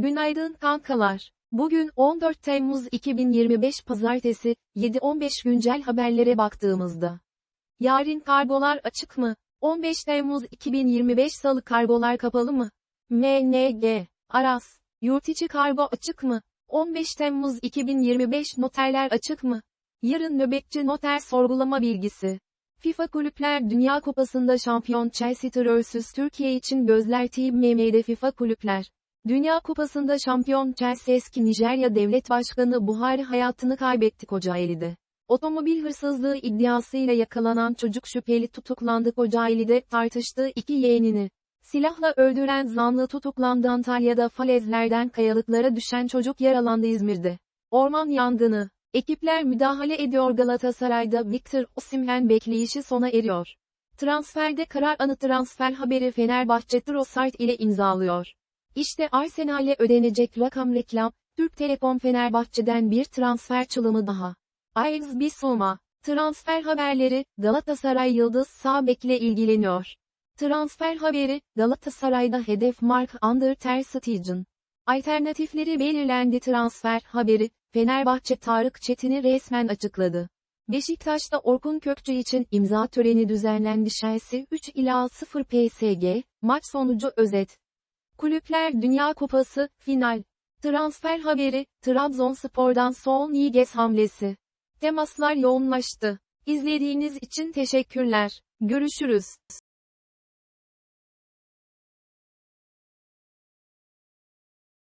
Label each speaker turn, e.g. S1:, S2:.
S1: Günaydın kankalar. Bugün 14 Temmuz 2025 Pazartesi, 7-15 güncel haberlere baktığımızda. Yarın kargolar açık mı? 15 Temmuz 2025 Salı kargolar kapalı mı? MNG, Aras, yurt içi kargo açık mı? 15 Temmuz 2025 noterler açık mı? Yarın nöbetçi noter sorgulama bilgisi. FIFA Kulüpler Dünya Kupası'nda şampiyon Chelsea vs Türkiye için gözler Team MM'de FIFA Kulüpler. Dünya Kupası'nda şampiyon Chelsea eski Nijerya Devlet Başkanı Buhari hayatını kaybetti Kocaeli'de. Otomobil hırsızlığı iddiasıyla yakalanan çocuk şüpheli tutuklandı Kocaeli'de tartıştığı iki yeğenini. Silahla öldüren zanlı tutuklandı Antalya'da falezlerden kayalıklara düşen çocuk yaralandı İzmir'de. Orman yangını. Ekipler müdahale ediyor Galatasaray'da Victor Osimhen bekleyişi sona eriyor. Transferde karar anı transfer haberi Fenerbahçe Trossard ile imzalıyor. İşte Arsenal'e ödenecek rakam reklam, Türk Telekom Fenerbahçe'den bir transfer çılımı daha. Ajax Bissouma, transfer haberleri, Galatasaray Yıldız sağ bekle ilgileniyor. Transfer haberi, Galatasaray'da hedef Mark Under Ter Stegen. Alternatifleri belirlendi transfer haberi, Fenerbahçe Tarık Çetin'i resmen açıkladı. Beşiktaş'ta Orkun Kökçü için imza töreni düzenlendi Chelsea 3 ila 0 PSG, maç sonucu özet. Kulüpler Dünya Kupası, final. Transfer haberi, Trabzonspor'dan son Yiges hamlesi. Temaslar yoğunlaştı. İzlediğiniz için teşekkürler. Görüşürüz.